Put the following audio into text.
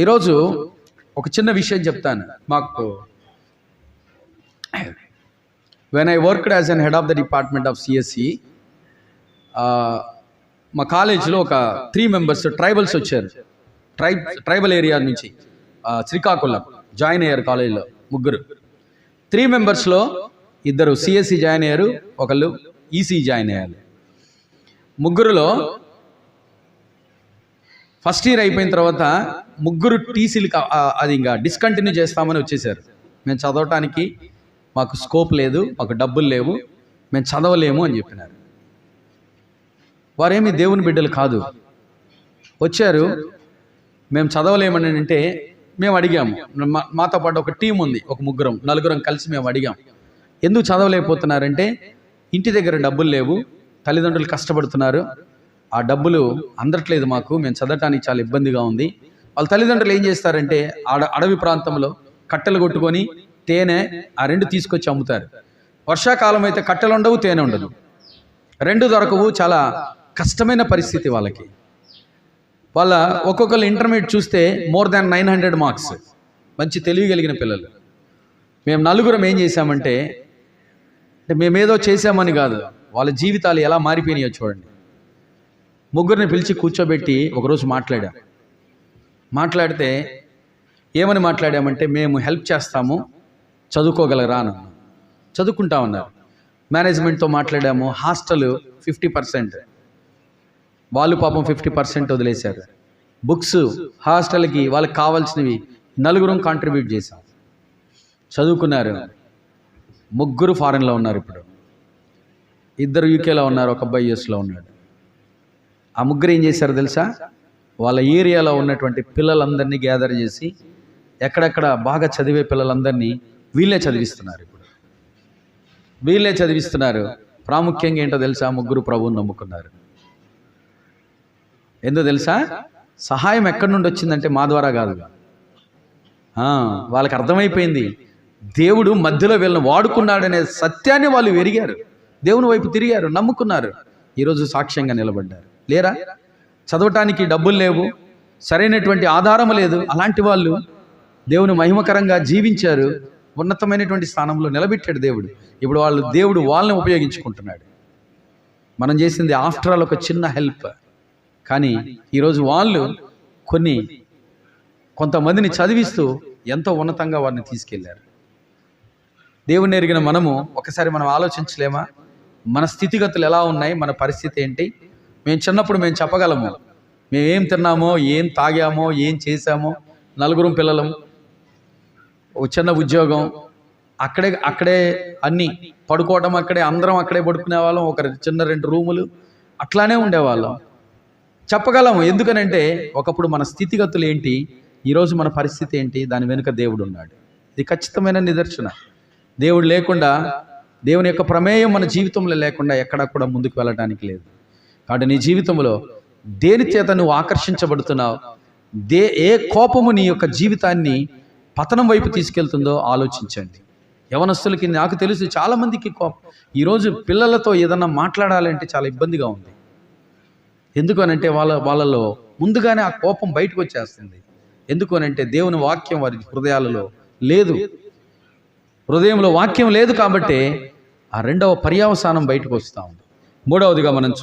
ఈరోజు ఒక చిన్న విషయం చెప్తాను. మాకు when I worked as an head of the department of CSC మా కాలేజీలో ఒక త్రీ మెంబర్స్ ట్రైబల్స్ వచ్చారు. ట్రైబ్ ట్రైబల్ ఏరియా నుంచి శ్రీకాకుళం జాయిన్ అయ్యారు కాలేజీలో ముగ్గురు. త్రీ మెంబర్స్లో ఇద్దరు సిఎస్సి జాయిన్ అయ్యారు ఒకళ్ళు ఈసీ జాయిన్ అయ్యారు. ముగ్గురులో ఫస్ట్ ఇయర్ అయిపోయిన తర్వాత ముగ్గురు టీసీలు అది ఇంకా డిస్కంటిన్యూ చేస్తామని వచ్చేసారు. మేము చదవటానికి మాకు స్కోప్ లేదు మాకు డబ్బులు లేవు మేము చదవలేము అని చెప్పినారు. వారేమి దేవుని బిడ్డలు కాదు. వచ్చారు మేము చదవలేమని అంటే మేము అడిగాము. మా- మాతో పాటు ఒక టీం ఉంది ఒక ముగ్గురం నలుగురం కలిసి మేము అడిగాం. ఎందుకు చదవలేకపోతున్నారంటే ఇంటి దగ్గర డబ్బులు లేవు తల్లిదండ్రులు కష్టపడుతున్నారు. ఆ డబ్బులు అందట్లేదు మాకు మేము చదవటానికి చాలా ఇబ్బందిగా ఉంది. వాళ్ళ తల్లిదండ్రులు ఏం చేస్తారంటే ఆడ అడవి ప్రాంతంలో కట్టెలు కొట్టుకొని తేనె ఆ రెండు తీసుకొచ్చి అమ్ముతారు. వర్షాకాలం అయితే కట్టెలు ఉండవు తేనె ఉండదు. రెండు దొరకవు చాలా కష్టమైన పరిస్థితి వాళ్ళకి. వాళ్ళ ఒక్కొక్కరు ఇంటర్మీడియట్ చూస్తే more than nine hundred marks. మంచి తెలివి కలిగిన పిల్లలు. మేము నలుగురం ఏం చేశామంటే అంటే మేమేదో చేశామని కాదు వాళ్ళ జీవితాలు ఎలా మారిపోయినాయో చూడండి. ముగ్గురిని పిలిచి కూర్చోబెట్టి ఒకరోజు మాట్లాడాం. మాట్లాడితే ఏమని మాట్లాడామంటే మేము హెల్ప్ చేస్తాము చదువుకోగలరా అని చదువుకుంటా ఉన్నారు. మేనేజ్మెంట్తో మాట్లాడాము హాస్టల్ ఫిఫ్టీ పర్సెంట్. వాళ్ళు పాపం ఫిఫ్టీ పర్సెంట్ వదిలేశారు. బుక్స్ హాస్టల్కి వాళ్ళకి కావాల్సినవి నలుగురం కాంట్రిబ్యూట్ చేశాం. చదువుకున్నారు. ముగ్గురు ఫారెన్లో ఉన్నారు ఇప్పుడు. ఇద్దరు యూకేలో ఉన్నారు ఒక అబ్బాయి యూఎస్లో ఉన్నాడు. ఆ ముగ్గురు ఏం చేశారు తెలుసా? వాళ్ళ ఏరియాలో ఉన్నటువంటి పిల్లలందరినీ గ్యాదర్ చేసి ఎక్కడెక్కడ బాగా చదివే పిల్లలందరినీ వీళ్ళే చదివిస్తున్నారు ఇప్పుడు. వీళ్ళే చదివిస్తున్నారు. ప్రాముఖ్యంగా ఏంటో తెలుసా? ముగ్గురు ప్రభువుని నమ్ముకున్నారు. ఎందుకు తెలుసా? సహాయం ఎక్కడి నుండి వచ్చిందంటే మా ద్వారా కాదు. వాళ్ళకి అర్థమైపోయింది. దేవుడు మధ్యలో వీళ్ళని వాడుకున్నాడనే సత్యాన్ని వాళ్ళు ఎరిగారు. దేవుని వైపు తిరిగారు నమ్ముకున్నారు. ఈరోజు సాక్ష్యంగా నిలబడ్డారు. లేరా? చదవటానికి డబ్బులు లేవు సరైనటువంటి ఆధారం లేదు. అలాంటి వాళ్ళు దేవుని మహిమకరంగా జీవించారు. ఉన్నతమైనటువంటి స్థానంలో నిలబెట్టాడు దేవుడు. ఇప్పుడు వాళ్ళు దేవుడు వాళ్ళని ఉపయోగించుకుంటున్నాడు. మనం చేసింది ఆఫ్టర్ ఆల్ ఒక చిన్న హెల్ప్. కానీ ఈరోజు వాళ్ళు కొన్ని కొంతమందిని చదివిస్తూ ఎంతో ఉన్నతంగా వారిని తీసుకెళ్ళారు. దేవుని ఎరిగిన మనము ఒకసారి మనం ఆలోచించలేమా? మన స్థితిగతులు ఎలా ఉన్నాయి? మన పరిస్థితి ఏంటి? మేము చిన్నప్పుడు మేము చెప్పగలము. మేము ఏం తిన్నామో ఏం తాగామో ఏం చేశామో నలుగురం పిల్లలం ఒక చిన్న ఉద్యోగం అక్కడే అక్కడే అన్నీ పడుకోవడం అక్కడే అందరం అక్కడే పడుకునే వాళ్ళం ఒక చిన్న రెండు రూములు అట్లానే ఉండేవాళ్ళం. చెప్పగలము ఎందుకనంటే ఒకప్పుడు మన స్థితిగతులు ఏంటి ఈరోజు మన పరిస్థితి ఏంటి దాని వెనుక దేవుడు ఉన్నాడు. ఇది ఖచ్చితమైన నిదర్శన. దేవుడు లేకుండా దేవుని యొక్క ప్రమేయం మన జీవితంలో లేకుండా ఎక్కడా కూడా ముందుకు వెళ్ళడానికి లేదు. కాబట్టి నీ జీవితంలో దేని చేత నువ్వు ఆకర్షించబడుతున్నావు? దే ఏ కోపము నీ యొక్క జీవితాన్ని పతనం వైపు తీసుకెళ్తుందో ఆలోచించండి. యవనస్తులకి నాకు తెలుసు చాలామందికి కోపం. ఈరోజు పిల్లలతో ఏదన్నా మాట్లాడాలంటే చాలా ఇబ్బందిగా ఉంది. ఎందుకనంటే వాళ్ళ వాళ్ళలో ముందుగానే ఆ కోపం బయటకు వచ్చేస్తుంది. ఎందుకనంటే దేవుని వాక్యం వారి హృదయాలలో లేదు. హృదయంలో వాక్యం లేదు కాబట్టి ఆ రెండవ పర్యావసానం బయటకు వస్తూ ఉంది. మూడవదిగా మనం చూస్తే